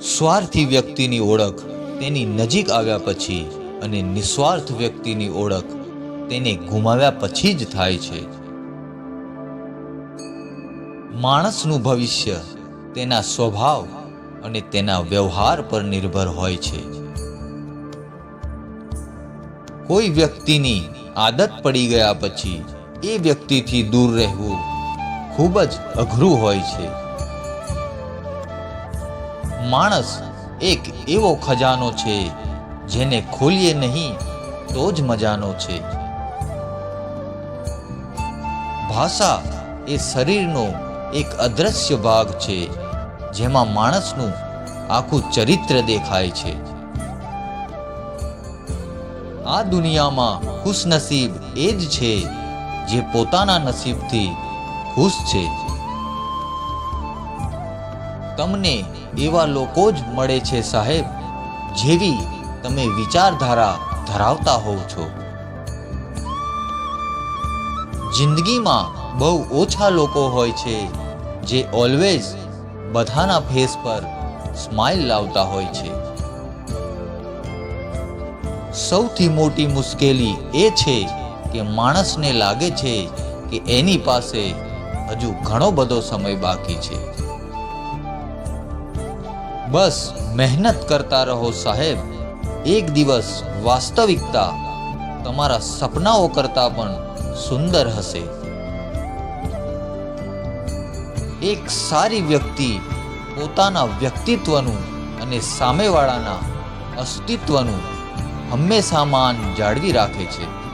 સ્વાર્થી વ્યક્તિની ઓળખ તેની નજીક આવ્યા પછી અને નિસ્વાર્થ વ્યક્તિની ઓળખ તેને ગુમાવ્યા પછી જ થાય છે. માણસનું ભવિષ્ય તેના સ્વભાવ અને તેના વ્યવહાર પર નિર્ભર હોય છે. કોઈ વ્યક્તિની આદત પડી ગયા પછી એ વ્યક્તિથી દૂર રહેવું ખૂબ જ અઘરું હોય છે. માણસ એક એવો ખજાનો છે, જેને ખોલીએ નહીં તો જ મજાનો છે. ભાષા એ શરીરનો એક અદ્રશ્ય ભાગ છે, જેમાં માણસનું આખું ચરિત્ર દેખાય છે. આ દુનિયામાં ખુશનસીબ એ જ છે, જે પોતાના નસીબથી ખુશ છે. તમને એવા લોકો જ મળે છે સાહેબ, જેવી તમે વિચારધારા ધરાવતા હોવ છો. જિંદગીમાં બહુ ઓછા લોકો હોય છે જે ઓલવેઝ બધાના ફેસ પર સ્માઇલ લાવતા હોય છે. સૌથી મોટી મુશ્કેલી એ છે કે માણસને લાગે છે કે એની પાસે હજુ ઘણો બધો સમય બાકી છે. બસ મહેનત કરતા રહો સાહેબ. એક દિવસ વાસ્તવિકતા તમારા સપનાઓ કરતાં પણ સુંદર હશે. એક સારી વ્યક્તિ પોતાના વ્યક્તિત્વનું અને સામેવાળાના અસ્તિત્વનું હંમેશા માન જાળવી રાખે છે.